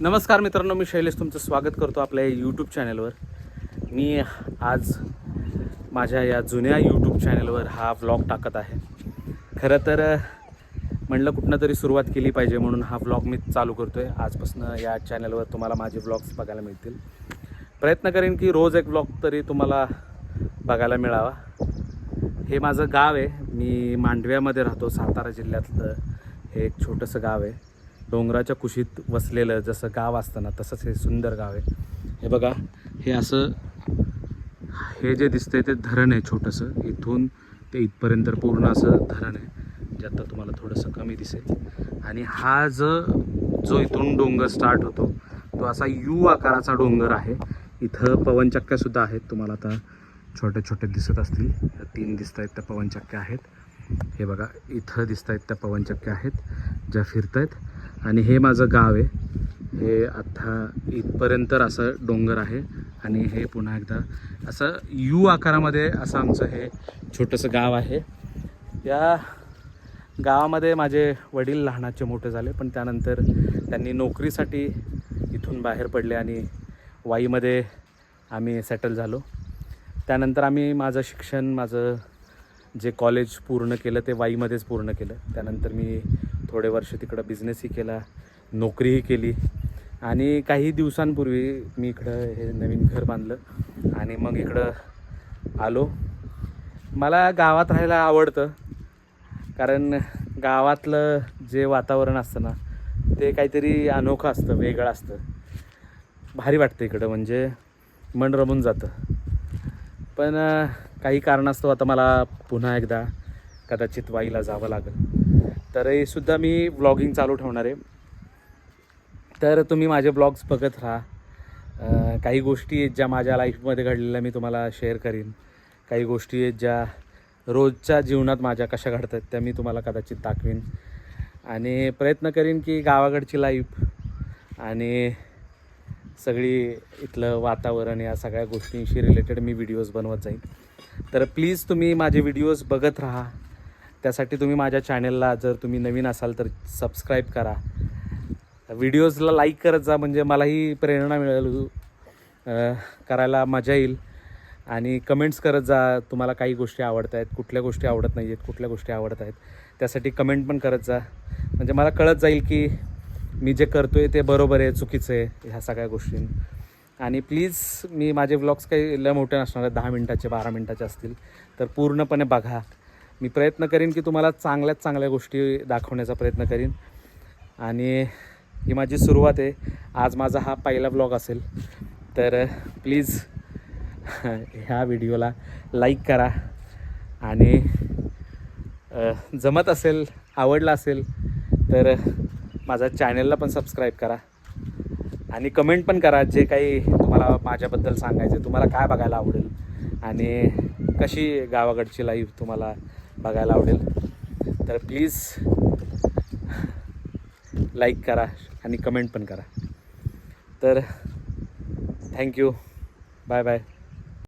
नमस्कार मित्रांनो मी शैलेश तुमचं स्वागत करतो आपल्या यूट्यूब चॅनलवर मी आज माझ्या या जुन्या यूट्यूब चॅनलवर हा व्लॉग टाकत आहे. खरं तर म्हणलं कुठनं तरी सुरुवात केली पाहिजे म्हणून हा व्लॉग मी चालू करतो आहे आजपासून या चॅनलवर तुम्हाला माझे व्लॉग्स बघायला मिळतील. प्रयत्न करेन की रोज एक व्लॉग तरी तुम्हाला बघायला मिळावा. हे माझं गाव आहे. मी मांडव्यामध्ये राहतो सातारा जिल्ह्यातलं हे एक छोटंसं गाव आहे. डोंगराच्या कुशीत वसलेलं जसं गाव असतं ना तसंच हे सुंदर गाव आहे. हे बघा हे असं हे जे दिसतंय ते धरण आहे छोटंसं. इथून ते इथपर्यंत पूर्ण असं धरण आहे जे आता तुम्हाला थोडंसं कमी दिसेल. आणि हा जो जो इथून डोंगर स्टार्ट होतो तो असा यू आकाराचा डोंगर आहे. इथं पवनचक्क्यासुद्धा आहेत. तुम्हाला आता छोटे छोटे दिसत असतील. तीन दिसत आहेत त्या पवनचक्क्या आहेत. हे बघा इथं दिसत आहेत त्या पवनचक्क्या आहेत. ज्या फिरत आहेत आणि हे माझं गाव आहे. हे आत्ता इथपर्यंत असं डोंगर आहे आणि हे पुन्हा एकदा असं यू आकारामध्ये असं आमचं हे छोटंसं गाव आहे. या गावामध्ये माझे वडील लहानाचे मोठे झाले पण त्यानंतर त्यांनी नोकरीसाठी इथून बाहेर पडले आणि वाईमध्ये आम्ही सेटल झालो. त्यानंतर आम्ही माझं शिक्षण माझं जे कॉलेज पूर्ण केलं ते वाईमध्येच पूर्ण केलं. त्यानंतर मी थोडे वर्ष तिकडं बिझनेसही केला नोकरीही केली. आणि काही दिवसांपूर्वी मी इकडं हे नवीन घर बांधलं आणि मग इकडं आलो. मला गावात राहायला आवडतं कारण गावातलं जे वातावरण असतं ना ते काहीतरी अनोखं असतं वेगळं असतं. भारी वाटतं इकडं म्हणजे मन रमून जातं. पण काही कारणास्तव आता मला पुन्हा एकदा कदाचित वाईला जावं लागेल. तरी सुद्धा मी व्लॉगिंग चालू ठेवणार आहे. तर तुम्ही माझे ब्लॉग्स बघत राहा. काही गोष्टी आहेत ज्या माझ्या लाईफमध्ये घडलेल्या मी तुम्हाला शेअर करीन. काही गोष्टी आहेत ज्या रोजच्या जीवनात माझ्या कशा घडतात त्या मी तुम्हाला कदाचित दाखवीन. आणि प्रयत्न करीन की गावाकडची लाईफ आणि सगळी इथलं वातावरण या सगळ्या गोष्टींशी रिलेटेड मी व्हिडिओज बनवत जाईन. तर प्लीज तुम्ही माझे व्हिडिओज बघत राहा. त्यासाठी तुम्ही माझ्या चॅनलला जर तुम्ही नवीन असाल तर सबस्क्राईब करा. व्हिडिओजला लाईक करत जा म्हणजे मलाही प्रेरणा मिळेल. करायला मजा येईल. आणि कमेंट्स करत जा. तुम्हाला काही गोष्टी आवडत आहेत कुठल्या गोष्टी आवडत नाही आहेत कुठल्या गोष्टी आवडत आहेत त्यासाठी कमेंट पण करत जा. म्हणजे मला कळत जाईल की मी जे करतो आहे ते बरोबर आहे चुकीचं आहे ह्या सगळ्या गोष्टी आणि प्लीज मी माझे व्लॉग्स काही लय मोठे नसणार आहेत दहा मिनटाचे बारा मिनटाचे असतील. तर पूर्णपणे बघा. मी प्रयत्न करीन की तुम्हाला चांगल्यात चांगल्या गोष्टी दाखवण्याचा प्रयत्न करीन. आणि ही माझी सुरुवात आहे. आज माझा हा पहिला ब्लॉग असेल. तर प्लीज ह्या व्हिडिओला लाईक करा. आणि जमत असेल आवडला असेल तर माझा चॅनलला पण सबस्क्राईब करा. आणि कमेंट पण करा जे काही तुम्हाला माझ्याबद्दल सांगायचं तुम्हाला काय बघायला आवडेल. आणि कशी गावाकडची लाईफ तुम्हाला बघायला आवडेल. तर प्लीज लाईक करा आणि कमेंट पण करा. तर थँक्यू बाय बाय